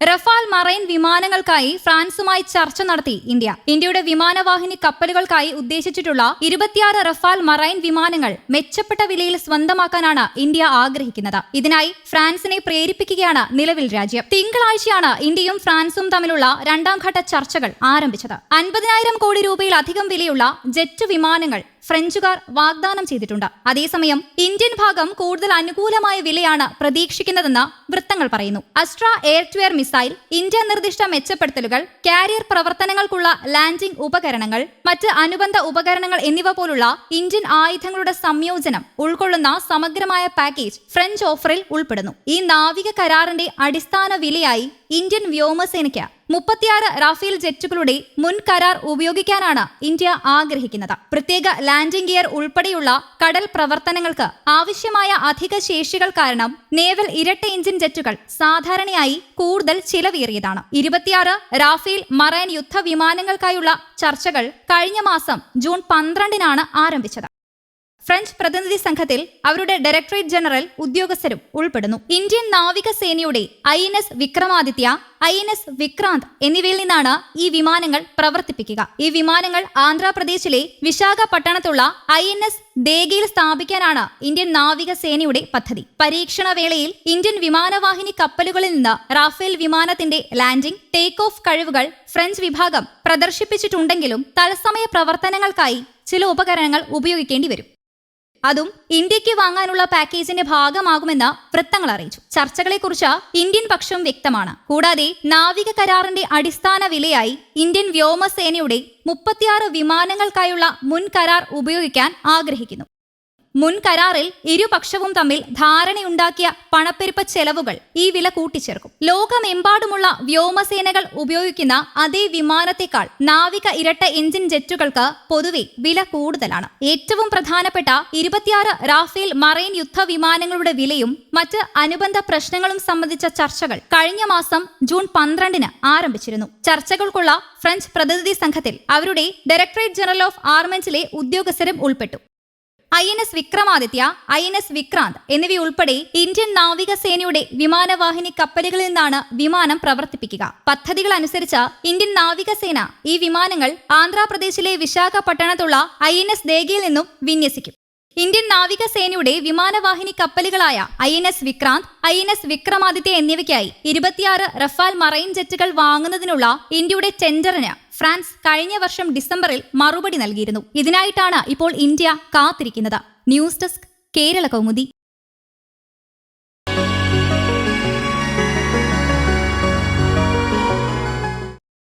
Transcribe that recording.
Rafale marine വിമാനങ്ങൾക്കായി ഫ്രാൻസുമായി ചർച്ച നടത്തി India. ഇന്ത്യയുടെ വിമാനവാഹിനി കപ്പലുകൾക്കായി ഉദ്ദേശിച്ചിട്ടുള്ള ഇരുപത്തിയാറ് റഫാൽ മറൈൻ വിമാനങ്ങൾ മെച്ചപ്പെട്ട വിലയിൽ സ്വന്തമാക്കാനാണ് ഇന്ത്യ ആഗ്രഹിക്കുന്നത്. ഇതിനായി ഫ്രാൻസിനെ പ്രേരിപ്പിക്കുകയാണ് നിലവിൽ രാജ്യം. തിങ്കളാഴ്ചയാണ് ഇന്ത്യയും ഫ്രാൻസും തമ്മിലുള്ള രണ്ടാം ഘട്ട ചർച്ചകൾ ആരംഭിച്ചത്. അൻപതിനായിരം കോടി രൂപയിലധികം വിലയുള്ള ജെറ്റ് വിമാനങ്ങൾ ഫ്രഞ്ചുകാർ വാഗ്ദാനം ചെയ്തിട്ടുണ്ട്. അതേസമയം ഇന്ത്യൻ ഭാഗം കൂടുതൽ അനുകൂലമായ വിലയാണ് പ്രതീക്ഷിക്കുന്നതെന്ന് വൃത്തങ്ങൾ പറയുന്നു. Astra air to air missile India നിർദ്ദിഷ്ട മെച്ചപ്പെടുത്തലുകൾ കാരിയർ പ്രവർത്തനങ്ങൾക്കുള്ള ലാൻഡിംഗ് ഉപകരണങ്ങൾ മറ്റ് അനുബന്ധ ഉപകരണങ്ങൾ എന്നിവ പോലുള്ള ഇന്ത്യൻ ആയുധങ്ങളുടെ സംയോജനം ഉൾക്കൊള്ളുന്ന സമഗ്രമായ പാക്കേജ് ഫ്രഞ്ച് ഓഫറിൽ ഉൾപ്പെടുന്നു. ഈ നാവിക കരാറിന്റെ അടിസ്ഥാന വിലയായി ഇന്ത്യൻ വ്യോമസേനയ്ക്ക് മുപ്പത്തിയാറ് റാഫേൽ ജെറ്റുകളുടെ മുൻ കരാർ ഉപയോഗിക്കാനാണ് ഇന്ത്യ ആഗ്രഹിക്കുന്നത്. പ്രത്യേക ലാൻഡിംഗ് ഗിയർ ഉൾപ്പെടെയുള്ള കടൽ പ്രവർത്തനങ്ങൾക്ക് ആവശ്യമായ അധിക ശേഷികൾ കാരണം നേവൽ ഇരട്ട എഞ്ചിൻ ജെറ്റുകൾ സാധാരണയായി കൂടുതൽ ചിലവേറിയതാണ്. ഇരുപത്തിയാറ് റാഫേൽ മറൈൻ യുദ്ധവിമാനങ്ങൾക്കായുള്ള ചർച്ചകൾ കഴിഞ്ഞ മാസം ജൂൺ പന്ത്രണ്ടിനാണ് ആരംഭിച്ചത്. ഫ്രഞ്ച് പ്രതിനിധി സംഘത്തിൽ അവരുടെ ഡയറക്ടറേറ്റ് ജനറൽ ഉദ്യോഗസ്ഥരും ഉൾപ്പെടുന്നു. ഇന്ത്യൻ നാവികസേനയുടെ I N S Vikramaditya I N S Vikrant എന്നിവയിൽ നിന്നാണ് ഈ വിമാനങ്ങൾ പ്രവർത്തിപ്പിക്കുക. ഈ വിമാനങ്ങൾ ആന്ധ്രാപ്രദേശിലെ വിശാഖപട്ടണത്തുള്ള ഐ എൻ എസ് ദേഗയിൽ സ്ഥാപിക്കാനാണ് ഇന്ത്യൻ നാവികസേനയുടെ പദ്ധതി. പരീക്ഷണ വേളയിൽ ഇന്ത്യൻ വിമാനവാഹിനി കപ്പലുകളിൽ നിന്ന് റാഫേൽ വിമാനത്തിന്റെ ലാൻഡിംഗ് ടേക്ക് ഓഫ് കഴിവുകൾ ഫ്രഞ്ച് വിഭാഗം പ്രദർശിപ്പിച്ചിട്ടുണ്ടെങ്കിലും തത്സമയ പ്രവർത്തനങ്ങൾക്കായി ചില ഉപകരണങ്ങൾ ഉപയോഗിക്കേണ്ടി വരും. അതും ഇന്ത്യയ്ക്ക് വാങ്ങാനുള്ള പാക്കേജിന്റെ ഭാഗമാകുമെന്ന് വൃത്തങ്ങൾ അറിയിച്ചു. ചർച്ചകളെക്കുറിച്ച് ഇന്ത്യൻ പക്ഷം വ്യക്തമാണ്. കൂടാതെ നാവിക കരാറിന്റെ അടിസ്ഥാന വിലയായി ഇന്ത്യൻ വ്യോമസേനയുടെ മുപ്പത്തിയാറ് വിമാനങ്ങൾക്കായുള്ള മുൻ കരാർ ഉപയോഗിക്കാൻ ആഗ്രഹിക്കുന്നു. മുൻ കരാറിൽ ഇരുപക്ഷവും തമ്മിൽ ധാരണയുണ്ടാക്കിയ പണപ്പെരുപ്പ ചെലവുകൾ ഈ വില കൂട്ടിച്ചേർക്കും. ലോകമെമ്പാടുമുള്ള വ്യോമസേനകൾ ഉപയോഗിക്കുന്ന അതേ വിമാനത്തെക്കാൾ നാവിക ഇരട്ട എഞ്ചിൻ ജെറ്റുകൾക്ക് പൊതുവെ വില കൂടുതലാണ്. ഏറ്റവും പ്രധാനപ്പെട്ട ഇരുപത്തിയാറ് റാഫേൽ മറൈൻ യുദ്ധ വിമാനങ്ങളുടെ വിലയും മറ്റ് അനുബന്ധ പ്രശ്നങ്ങളും സംബന്ധിച്ച ചർച്ചകൾ കഴിഞ്ഞ മാസം ജൂൺ പന്ത്രണ്ടിന് ആരംഭിച്ചിരുന്നു. ചർച്ചകൾക്കുള്ള ഫ്രഞ്ച് പ്രതിനിധി സംഘത്തിൽ അവരുടെ ഡയറക്ടറേറ്റ് ജനറൽ ഓഫ് ആർമെന്റ്സിലെ ഉദ്യോഗസ്ഥരും ഉൾപ്പെട്ടു. I N S Vikramaditya I N S Vikrant എന്നിവയുൾപ്പെടെ ഇന്ത്യൻ നാവികസേനയുടെ വിമാനവാഹിനി കപ്പലുകളിൽ നിന്നാണ് വിമാനം പ്രവർത്തിപ്പിക്കുക. പദ്ധതികൾ അനുസരിച്ച് ഇന്ത്യൻ നാവികസേന ഈ വിമാനങ്ങൾ ആന്ധ്രാപ്രദേശിലെ വിശാഖപട്ടണത്തുള്ള ഐ എൻ എസ് ദേഗയിൽ നിന്നും വിന്യസിക്കും. ഇന്ത്യൻ നാവികസേനയുടെ വിമാനവാഹിനി കപ്പലുകളായ I N S Vikrant I N S Vikramaditya എന്നിവയ്ക്കായി ഇരുപത്തിയാറ് റഫാൽ മറൈൻ ജെറ്റുകൾ വാങ്ങുന്നതിനുള്ള ഇന്ത്യയുടെ ടെൻഡറിന് ഫ്രാൻസ് കഴിഞ്ഞ വർഷം ഡിസംബറിൽ മറുപടി നൽകിയിരുന്നു. ഇതിനായിട്ടാണ് ഇപ്പോൾ ഇന്ത്യ കാത്തിരിക്കുന്നത്. News desk Kerala Kaumudi.